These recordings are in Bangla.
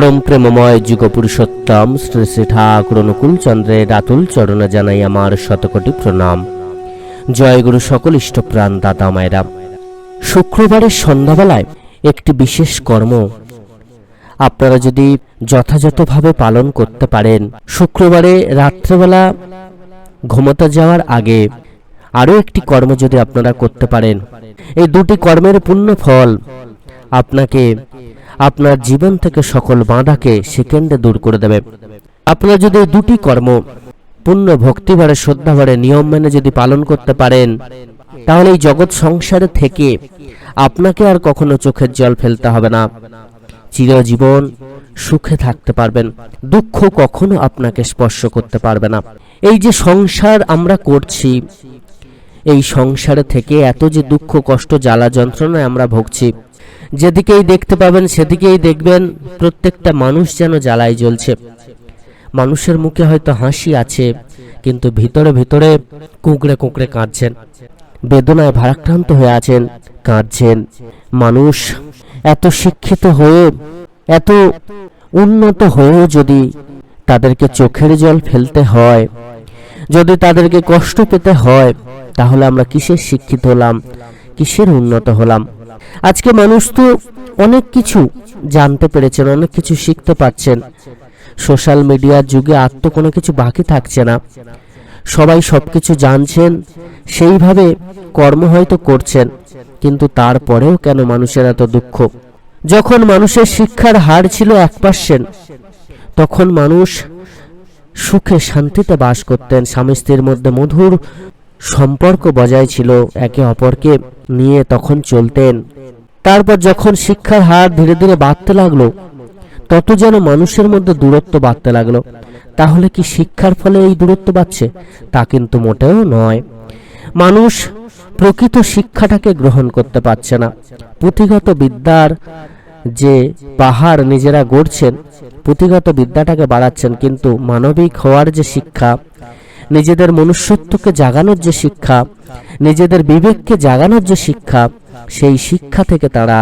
পরম প্রেমময় যুগপুরুষোত্তম শ্রী শ্রী ঠাকুর অনুকূল চন্দ্রের আতুল চরণে জানাই আমার শতকোটি প্রণাম। জয় গুরু সকল ইষ্টপ্রাণ দাদা মায়েরা। শুক্রবারের সন্ধ্যাবেলায় একটি বিশেষ কর্ম। আপনারা যদি যথাযথভাবে পালন করতে পারেন, শুক্রবারে রাত্রেবেলা ঘুমোতে যাওয়ার আগে আরও একটি কর্ম যদি আপনারা করতে পারেন, এই দুটি কর্মের পূর্ণ ফল আপনাকে, আপনার জীবন থেকে সকল বাঁধাকে সেকেন্ডে দূর করে দেবে। আপনারা যদি দুটি কর্ম, পূর্ণ ভক্তিভারে শ্রদ্ধাভারে নিয়ম মেনে যদি পালন করতে পারেন, তাহলে এই জগৎ সংসারে থেকে আপনাকে আর কখনো চোখের জল ফেলতে হবে না। চিরজীবন সুখে থাকতে পারবেন, দুঃখ কখনো আপনাকে স্পর্শ করতে পারবে না। এই যে সংসার আমরা করছি, এই সংসারে থেকে এত যে দুঃখ, কষ্ট, জ্বালা যন্ত্রণায় আমরা ভুগছি যেদিকেই দেখতে পাবেন, সেদিকেই দেখবেন প্রত্যেকটা মানুষ যেন জ্বালায় জ্বলছে। মানুষের মুখে হয়তো হাসি আছে, কিন্তু ভিতরে ভিতরে কুঁকড়ে কুঁকড়ে কাঁদছেন। বেদনায় ভারাক্রান্ত হয়ে আছেন, কাঁদছেন। মানুষ এত শিক্ষিত হয়ে, এত উন্নত হয়েও যদি তাদেরকে চোখের জল ফেলতে হয়, যদি তাদেরকে কষ্ট পেতে হয়, তাহলে আমরা কিসের শিক্ষিত হলাম, কিসের উন্নত হলাম? আজকে মানুষ তো অনেক কিছু জানতে পেরেছেন, অনেক কিছু শিখতে পারছেন। সোশ্যাল মিডিয়ার যুগে আর তো কোনো কিছু বাকি থাকছে না। সবাই সব কিছু জানছেন, সেইভাবে কর্ম হয়তো করছেন, কিন্তু তারপরেও কেন মানুষের এত দুঃখ? যখন মানুষের শিক্ষার হার ছিল এক পার্সেন্ট, তখন মানুষ সুখে শান্তিতে বাস করতেন। স্বামী স্ত্রীর মধ্যে মধুর সম্পর্ক বজায় ছিল একে অপরকে নিয়ে তখন চলতেন। তারপর যখন শিক্ষার হার ধীরে ধীরে বাড়তে লাগল, তত যেন মানুষের মধ্যে দূরত্ব বাড়তে লাগল। তাহলে কি শিক্ষার ফলে এই দূরত্ব বাড়ছে? তা কিন্তু মোটেও নয়। মানুষ প্রকৃত শিক্ষাটাকে গ্রহণ করতে পারছে না। পুঁথিগত বিদ্যার যে পাহাড় নিজেরা গড়ছেন, পুঁথিগত বিদ্যাটাকে বাড়াচ্ছেন, কিন্তু মানবিক হওয়ার যে শিক্ষা নিজেদের মনুষ্যত্বকে জাগানোর যে শিক্ষা, নিজেদের বিবেককে জাগানোর যে শিক্ষা, সেই শিক্ষা থেকে তারা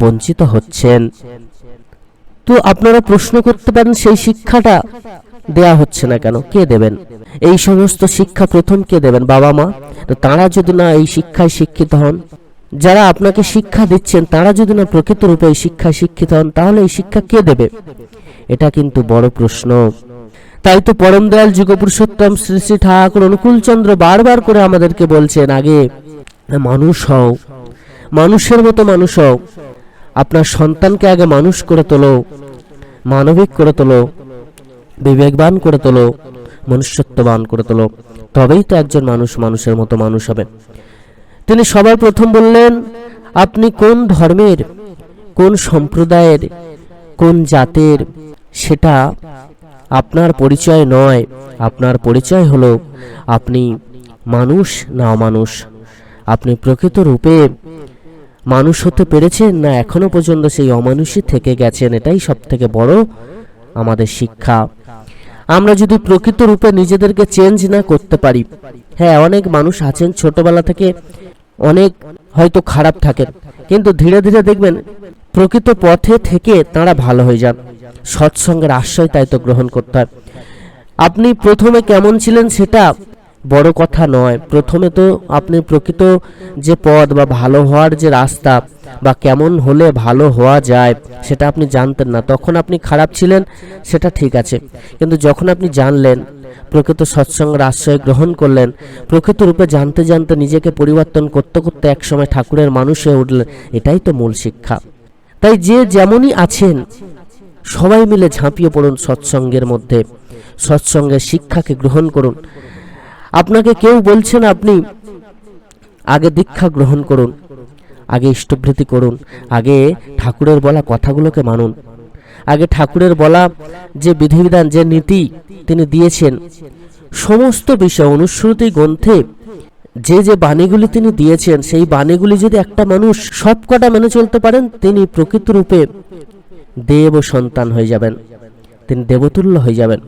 বঞ্চিত হচ্ছেন। তো আপনারা প্রশ্ন করতে পারেন, সেই শিক্ষাটা দেয়া হচ্ছে না কেন? কে দেবেন? এই সমস্ত শিক্ষা প্রথম কে দেবেন? বাবা মা? তারা যদি না এই শিক্ষায় শিক্ষিত হন, যারা আপনাকে শিক্ষা দিচ্ছেন, তারা যদি না প্রকৃত রূপে এই শিক্ষায় শিক্ষিত হন, তাহলে এই শিক্ষা কে দেবে? এটা কিন্তু বড় প্রশ্ন। তাই তো পরম দয়াল যুগপুরুষোত্তম শ্রী শ্রী ঠাকুর অনুকূলচন্দ্র বারবার করে আমাদেরকে বলছেন, আগে মানুষ হও, মানুষের মতো মানুষ হও। আপনার সন্তানকে আগে মানুষ করে তোলো, মানবিক করে তোলো, বিবেকবান করে তোলো, মনুষ্যত্ববান করে তোলো। তবেই তো একজন মানুষ মানুষের মতো মানুষ হবে। তিনি সবার প্রথম বললেন, আপনি কোন ধর্মের, কোন সম্প্রদায়ের, কোন জাতের, সেটা আপনার পরিচয় নয়, আপনার পরিচয় হলো আপনি মানুষ না অমানুষ। আপনি প্রকৃত রূপে মানুষ হতে পেরেছেন না এখনও পর্যন্ত সেই অমানুষই থেকে গেছেন, এটাই সব থেকে বড় আমাদের শিক্ষা। আমরা যদি প্রকৃত রূপে নিজেদেরকে চেঞ্জ না করতে পারি হ্যাঁ অনেক মানুষ আছেন ছোটবেলা থেকে অনেক হয়তো খারাপ থাকেন, কিন্তু ধীরে ধীরে দেখবেন প্রকৃত পথে থেকে তারা ভালো হয়ে যান। সৎসঙ্গের আশ্রয় তাই তো গ্রহণ করতে হয়। আপনি প্রথমে কেমন ছিলেন সেটা বড় কথা নয়। প্রথমে তো আপনি প্রকৃত যে পথ বা ভালো হওয়ার যে রাস্তা বা কেমন হলে ভালো হওয়া যায়, সেটা আপনি জানতেন না। তখন আপনি খারাপ ছিলেন, সেটা ঠিক আছে। কিন্তু যখন আপনি জানলেন, প্রকৃত সৎসঙ্গের আশ্রয় গ্রহণ করলেন, প্রকৃত রূপে জানতে জানতে নিজেকে পরিবর্তন করতে করতে একসময় ঠাকুরের মানুষ হয়ে উঠলেন, এটাই তো মূল শিক্ষা। তাই যে যেমনই আছেন সবাই মিলে ঝাঁপিয়ে পড়ুন সৎসঙ্গের মধ্যে। সৎসঙ্গের শিক্ষাকে গ্রহণ করুন। আপনাকে কেউ বলছেন আপনি আগে দীক্ষা গ্রহণ করুন, আগে ইষ্টভৃতি করুন, আগে ঠাকুরের বলা কথাগুলোকে মানুন। আগে ঠাকুরের বলা যে বিধিবিধান, যে নীতি তিনি দিয়েছেন, সমস্ত বিষয় অনুশ্রুতি গ্রন্থে যে যে বাণীগুলি তিনি দিয়েছেন, সেই বাণীগুলি যদি একটা মানুষ সবকটা মেনে চলতে পারেন, তিনি প্রকৃত রূপে দেব সন্তান হয়ে যাবেন। তিনি দেবতুল্য হয়ে যাবেন।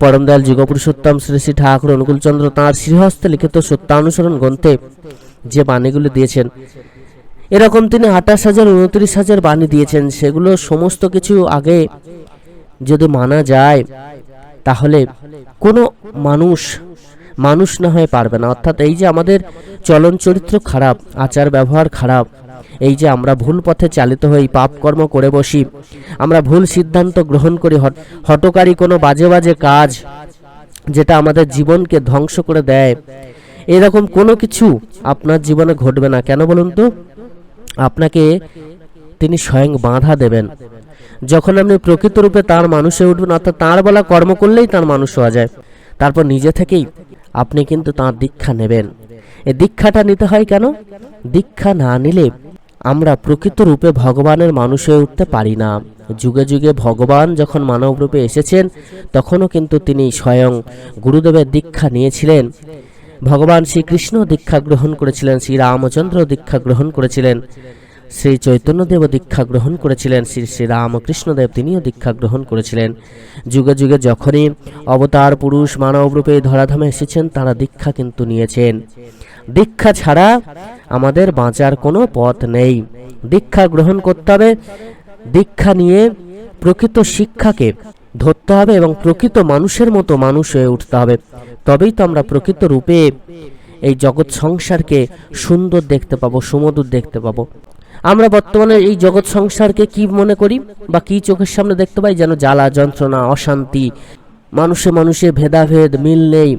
পরমদয়াল যুগপুরুষোত্তম শ্রী শ্রী ঠাকুর অনুকূলচন্দ্র তাঁর শ্রীহস্তে লিখিত সত্যানুসরণ গ্রন্থে যে বাণীগুলি দিয়েছেন, এরকম তিনি আঠাশ হাজার উনত্রিশ হাজার বাণী দিয়েছেন, সেগুলো সমস্ত কিছু আগে যদি মানা যায়, তাহলে কোনো মানুষ মানুষ না হয়ে পারবে না। অর্থাৎ এই যে আমাদের চলন চরিত্র খারাপ, আচার ব্যবহার খারাপ, এই যে আমরা ভুল পথে চালিত হই, পাপ কর্ম করে বসি, আমরা ভুল সিদ্ধান্ত গ্রহণ করি, হট- হটকারী কোনো বাজে বাজে কাজ যেটা আমাদের জীবনকে ধ্বংস করে দেয়, এরকম কোনো কিছু আপনার জীবনে ঘটবে না। কেন বলুন তো? আপনাকে তিনি স্বয়ং বাধা দেবেন। যখন আপনি প্রকৃত রূপে তার মানুষে উঠবেন, অর্থাৎ তাঁর বলা কর্ম করলেই তার মানুষ হওয়া যায়। তারপর নিজে থেকেই আপনি কিন্তু তাঁর দীক্ষা নেবেন। এই দীক্ষাটা নিতে হয় কেন? দীক্ষা না নিলে আমরা প্রকৃত রূপে ভগবানের মানুষ হয়ে উঠতে পারি না। যুগে যুগে ভগবান যখন মানব রূপে এসেছেন, তখনও কিন্তু তিনি স্বয়ং গুরুদেবের দীক্ষা নিয়েছিলেন। ভগবান শ্রীকৃষ্ণ দীক্ষা গ্রহণ করেছিলেন শ্রী রামচন্দ্র দীক্ষা গ্রহণ করেছিলেন। শ্রী চৈতন্যদেব দীক্ষা গ্রহণ করেছিলেন, শ্রী শ্রী রামকৃষ্ণদেব তিনিও দীক্ষা গ্রহণ করেছিলেন। যুগে যুগে যখনই অবতার, পুরুষ, মানব রূপে ধরাধামে এসেছেন, তারা দীক্ষা কিন্তু নিয়েছেন। দীক্ষা ছাড়া আমাদের বাঁচার কোনো পথ নেই। দীক্ষা গ্রহণ করতে হবে। দীক্ষা নিয়ে প্রকৃত শিক্ষাকে ধরতে হবে এবং প্রকৃত মানুষের মতো মানুষ হয়ে উঠতে হবে। তবেই তো আমরা প্রকৃত রূপে এই জগৎ সংসারকে সুন্দর দেখতে পাবো, সুমধুর দেখতে পাবো। আমরা বর্তমানে এই জগৎ সংসারকে কি মনে করি বা কি চোখের সামনে দেখতে পাই? যেন জ্বালা, যন্ত্রণা, অশান্তি, মানুষে মানুষে ভেদাভেদ, মিল নেই।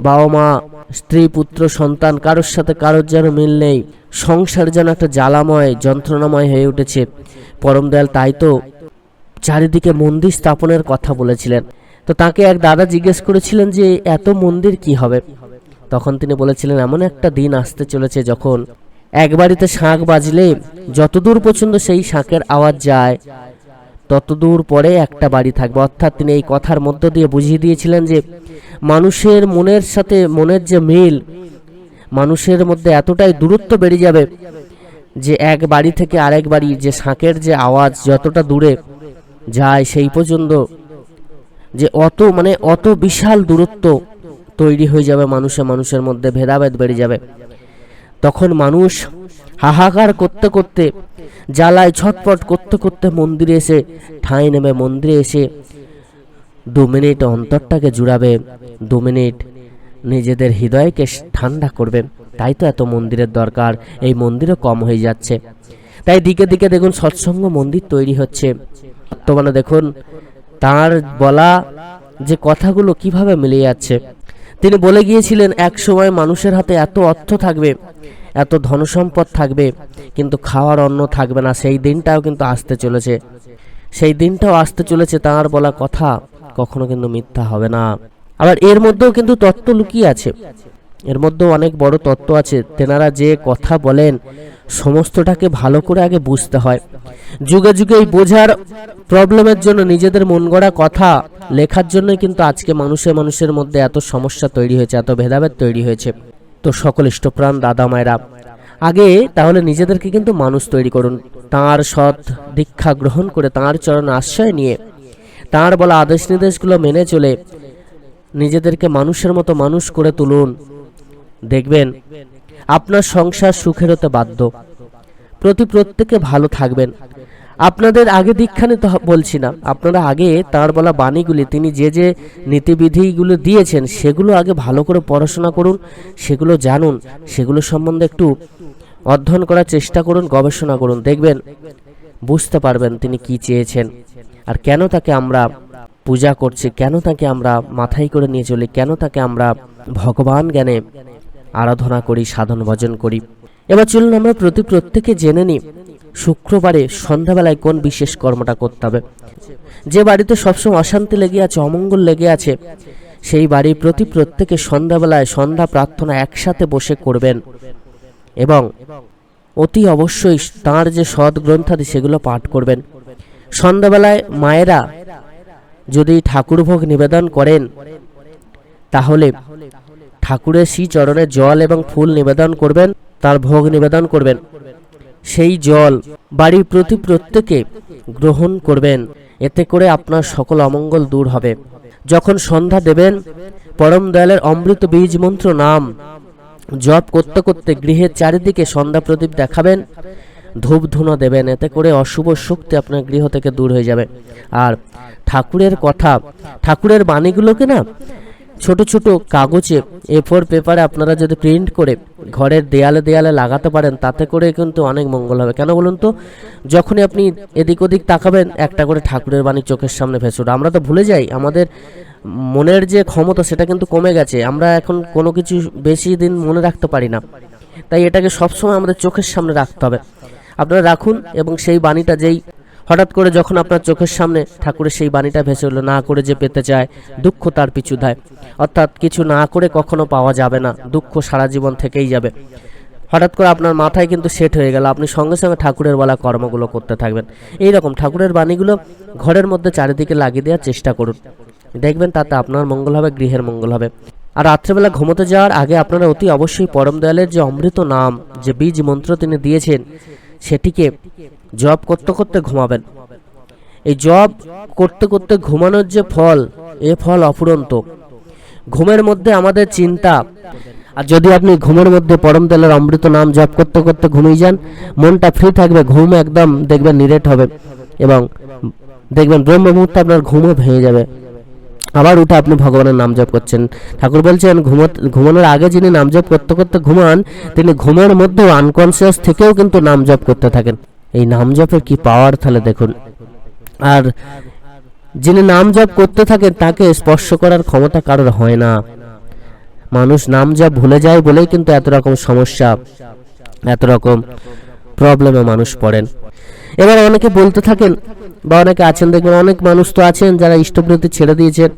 বাবা মা, স্ত্রী, পুত্র, সন্তান, কারোর সাথে কারোর যেন মিল নেই। সংসার যেন একটা জ্বালাময়, যন্ত্রণাময় হয়ে উঠেছে। পরম দয়াল তাই তো চারিদিকে মন্দির স্থাপনের কথা বলেছিলেন। তো তাকে এক দাদা জিজ্ঞেস করেছিলেন যে, এত মন্দির কি হবে? তখন তিনি বলেছিলেন, এমন একটা দিন আসতে চলেছে যখন এক বাড়িতে শাঁখ বাজলে, যতদূর পর্যন্ত সেই শাঁখের আওয়াজ যায়, ততদূর পরে একটা বাড়ি থাকবে। অর্থাৎ তিনি এই কথার মধ্য দিয়ে বুঝিয়ে দিয়েছিলেন যে, মানুষের মনের সাথে মনের যে মিল, মানুষের মধ্যে এতটাই দূরত্ব বেড়ে যাবে যে এক বাড়ি থেকে আরেক বাড়ি যে শাঁখের যে আওয়াজ যতটা দূরে যায়, সেই পর্যন্ত যে অত মানে অত বিশাল দূরত্ব তৈরি হয়ে যাবে, মানুষে মানুষের মধ্যে ভেদাভেদ বেড়ে যাবে। তখন মানুষ হাহাকার করতে করতে জ্বালায় ছটপট করতে করতে মন্দিরে এসে, ঠাঁই নেবে মন্দিরে এসে দু মিনিট অন্তরটাকে জুড়াবে। দু মিনিট নিজেদের হৃদয়কে ঠান্ডা করবে। তাই তো এত মন্দিরের দরকার। এই মন্দিরও কম হয়ে যাচ্ছে। তাই দিকে দিকে দেখুন সৎসঙ্গ মন্দির তৈরি হচ্ছে। বর্তমানে দেখুন, তার বলা যে কথাগুলো কীভাবে মিলে যাচ্ছে। তিনি বলে গিয়েছিলেন, এক সময় মানুষের হাতে এত অর্থ থাকবে, এত ধনসম্পদ থাকবে, কিন্তু খাওয়ার অন্ন থাকবে না। সেই দিনটাও কিন্তু আসতে চলেছে। সেই দিনটাও আসতে চলেছে, তাঁর বলা কথা কখনো কিন্তু মিথ্যা হবে না। আবার এর মধ্যেও কিন্তু তত্ত্ব লুকিয়ে আছে। এর মধ্যেও অনেক বড় তত্ত্ব আছে। তেনারা যে কথা বলেন, সমস্তটাকে ভালো করে আগে বুঝতে হয়। যুগে যুগে এই বোঝার প্রবলেমের জন্য নিজেদের মন গড়া কথা লেখার জন্যই কিন্তু আজকে মানুষের মানুষের মধ্যে এত সমস্যা তৈরি হয়েছে, এত ভেদাভেদ তৈরি হয়েছে। তো সকল ইষ্টপ্রাণ দাদা মায়েরা, আগে তাহলে নিজেদেরকে কিন্তু মানুষ তৈরি করুন। তাঁর সৎ দীক্ষা গ্রহণ করে তাঁর চরণ আশ্রয় নিয়ে, তাঁর বলা আদেশ নির্দেশগুলো মেনে চলে নিজেদেরকে মানুষের মতো মানুষ করে তুলুন। দেখবেন, আপনার সংসার সুখের হতে বাধ্য। প্রতি প্রত্যেকে ভালো থাকবেন। আপনাদের আগে দীক্ষা নিতে বলছি না। আপনারা আগে তার বলা বাণীগুলি, তিনি যে যে নীতিবিধিগুলো দিয়েছেন, সেগুলো আগে ভালো করে পড়াশোনা করুন, সেগুলো জানুন, সেগুলো সম্বন্ধে একটু অধ্যয়ন করার চেষ্টা করুন, গবেষণা করুন। দেখবেন, বুঝতে পারবেন তিনি কি চেয়েছেন। আর কেন তাকে আমরা পূজা করছি, কেন তাকে আমরা মাথায় করে নিয়ে চলি, কেন তাকে আমরা ভগবান জ্ঞানে আরাধনা করি, সাধন ভজন করি। এবার চলুন আমরা প্রতি প্রত্যেকে জেনে নিই, শুক্রবারে সন্ধ্যাবেলায় কোন বিশেষ কর্মটা করতে হবে। যে বাড়িতে সবসময় অশান্তি লেগে আছে, অমঙ্গল লেগে আছে, সেই বাড়ি প্রতি প্রত্যেকে সন্ধ্যাবেলায় সন্ধ্যা প্রার্থনা একসাথে বসে করবেন। এবং অতি অবশ্যই তাঁর যে সৎ গ্রন্থাদি সেগুলো পাঠ করবেন। সন্ধ্যাবেলায় মায়েরা যদি ঠাকুরভোগ নিবেদন করেন, তাহলে ঠাকুরের শ্রী চরণে জল এবং ফুল নিবেদন করবেন, তার ভোগ নিবেদন করবেন। সেই জল বাড়ির প্রতি প্রত্যেকে গ্রহণ করবেন। এতে করে আপনার সকল অমঙ্গল দূর হবে। যখন সন্ধ্যা দেবেন, পরম দয়ালের অমৃত বীজ মন্ত্র নাম জপ করতে করতে গৃহের চারিদিকে সন্ধ্যা প্রদীপ দেখাবেন ধূপ ধুনো দেবেন। এতে করে অশুভ শক্তি আপনার গৃহ থেকে দূর হয়ে যাবে। আর ঠাকুরের কথা, ঠাকুরের বাণীগুলোকে না ছোট ছোট কাগজে এ ফোর পেপারে আপনারা যদি প্রিন্ট করে ঘরের দেয়ালে দেয়ালে লাগাতে পারেন, তাতে করে কিন্তু অনেক মঙ্গল হবে। কেন বলুন তো? যখনই আপনি এদিক ওদিক তাকাবেন, একটা করে ঠাকুরের বাণী চোখের সামনে ভেসে ওঠে। আমরা তো ভুলে যাই, আমাদের মনের যে ক্ষমতা, সেটা কিন্তু কমে গেছে। আমরা এখন কোনো কিছু বেশি দিন মনে রাখতে পারি না। তাই এটাকে সবসময় আমাদের চোখের সামনে রাখতে হবে। আপনারা রাখুন এবং সেই বাণীটা যেই হঠাৎ করে যখন আপনার চোখের সামনে ঠাকুরের সেই বাণীটা ভেসে উঠল, না করে যে পেতে চায়, দুঃখ তার পিছু দেয় অর্থাৎ কিছু না করে কখনো পাওয়া যাবে না, দুঃখ সারা জীবন থেকেই যাবে। হঠাৎ করে আপনার মাথায় কিন্তু সেট হয়ে গেল, আপনি সঙ্গে সঙ্গে ঠাকুরের বলা কর্মগুলো করতে থাকবেন। এই রকম ঠাকুরের বাণীগুলো ঘরের মধ্যে চারিদিকে লাগিয়ে দেওয়ার চেষ্টা করুন। দেখবেন তাতে আপনার মঙ্গল হবে, গৃহের মঙ্গল হবে। আর রাত্রেবেলা ঘুমোতে যাওয়ার আগে আপনারা অতি অবশ্যই পরম দয়ালের যে অমৃত নাম, যে বীজ মন্ত্র তিনি দিয়েছেন, সেটিকে জপ করতে করতে ঘুমাবেন। এই জব করতে করতে ঘুমানোর যে ফল, এ ফল অফুরন্ত। ঘুমের মধ্যে আমাদের চিন্তা। আর যদি আপনি ঘুমের মধ্যে পরম তেলের অমৃত নাম জপ করতে করতে ঘুমিয়ে যান, মনটা ফ্রি থাকবে, ঘুম একদম দেখবেন নিরেট হবে এবং দেখবেন ব্রহ্ম মুহূর্তে আপনার ঘুমও ভেঙে যাবে। আবার উঠে আপনি ভগবানের নাম জপ করছেন। ঠাকুর বলছেন ঘুমো- ঘুমানোর আগে যিনি নাম জপ করতে করতে ঘুমান, তিনি ঘুমের মধ্যেও আনকনসিয়াস থেকেও কিন্তু নাম জপ করতে থাকেন। এই নাম জপের কি পাওয়ার তাহলে দেখুন। আর যিনি নাম জপ করতে থাকেন, তাকে স্পর্শ করার ক্ষমতা কারোর হয় না। মানুষ নাম জপ ভুলে যায় বলেই কিন্তু এত রকম সমস্যা, এত রকম প্রবলেমে মানুষ পড়েন। এবার অনেকে বলতে থাকেন, বা অনেকে আছেন, দেখবেন অনেক মানুষ তো আছেন যারা ইষ্টবৃত্তি ছেড়ে দিয়েছেন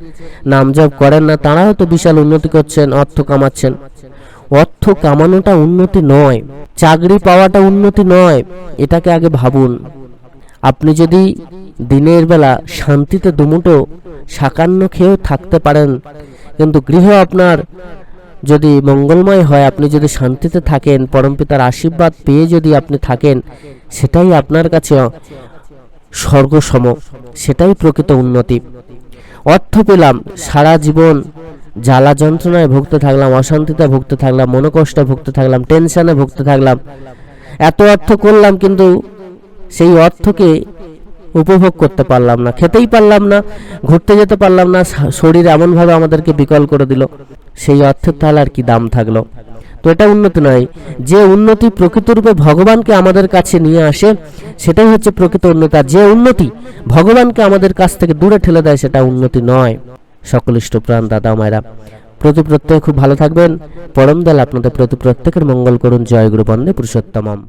নাম জপ করেন না, তারাও তো বিশাল উন্নতি করছেন, অর্থ কামাচ্ছেন। অর্থ কামানোটা উন্নতি নয়। চাকরি পাওয়াটা উন্নতি নয়, এটাকে আগে ভাবুন। আপনি যদি দিনের বেলা শান্তিতে দুমুটো সাকান্ন খেয়েও থাকতে পারেন, কিন্তু গৃহ আপনার যদি মঙ্গলময় হয়, আপনি যদি শান্তিতে থাকেন পরমপিতার আশীর্বাদ পেয়ে যদি আপনি থাকেন, সেটাই আপনার কাছে স্বর্গসম, সেটাই প্রকৃত উন্নতি। অর্থ পেলাম, সারা জীবন জ্বালা যন্ত্রণায় ভুগতে থাকলাম, অশান্তিতে ভুগতে থাকলাম, মনোকষ্টে ভুগতে থাকলাম টেনশনে ভুগতে থাকলাম। এত অর্থ করলাম কিন্তু সেই অর্থকে উপভোগ করতে পারলাম না, খেতেই পারলাম না, ঘুরতে যেতে পারলাম না শরীর এমনভাবে আমাদেরকে বিকল করে দিল। সেই অর্থের তাহলে আর কি দাম থাকল? তো এটা উন্নতি নয়, যে উন্নতি প্রকৃতরূপে ভগবানকে আমাদের কাছে নিয়ে আসে, সেটাই হচ্ছে প্রকৃত উন্নতি। আর যে উন্নতি ভগবানকে আমাদের কাছ থেকে দূরে ঠেলে দেয়, সেটা উন্নতি নয়। সকল ইষ্টপ্রাণ দাদা মায়েরা। প্রতি প্রত্যেকে খুব ভালো থাকবেন। পরম দল আপনাদের প্রতি প্রত্যেকের মঙ্গল করুন। জয় গুরু বন্দে পুরুষোত্তমম।